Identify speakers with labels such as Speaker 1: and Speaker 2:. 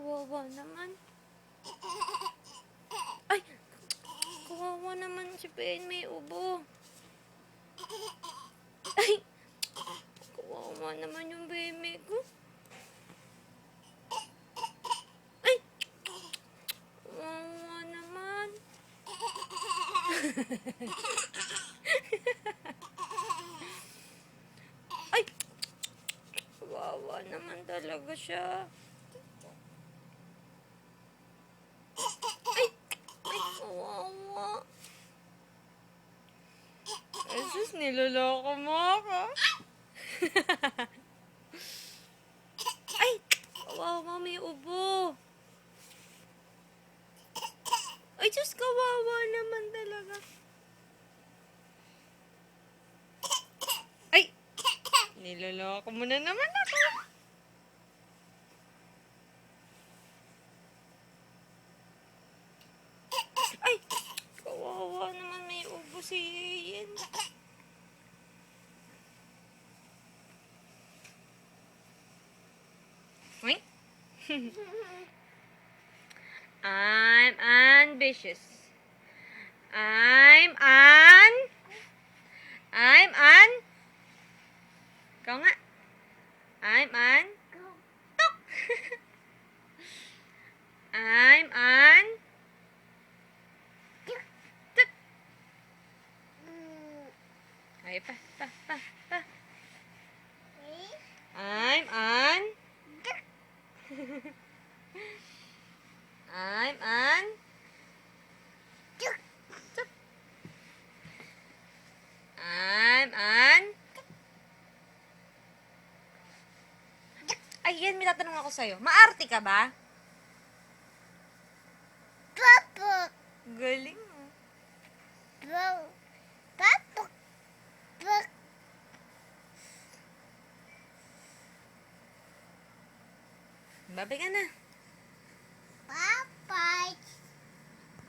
Speaker 1: Kawawa naman. Ay! Kawawa naman si Ben. May ubo. Ay! Kawawa naman yung bebe ko. Ay! Kawawa naman. Ay! Kawawa naman talaga siya. Ay! Ay, kawawa. Ay, sus, niloloko mo ako. Ay! Kawawa, may ubo. Ay, sus, kawawa naman talaga. Ay! Niloloko mo na naman ako. Ay! Kawawa naman may ubo si Ian. I'm ambitious. I'm an... I'm an... Ikaw nga. I'm an... Tok! I'm an... Tuk! Ay, pa, pa, pa, pa. I'm an... I'm an... I'm an... Ay, yan, may tatanong ako sa'yo. Maarte ka ba?
Speaker 2: Papa.
Speaker 1: Galing mo.
Speaker 2: Papa. Papa. Papa.
Speaker 1: Babay ka na.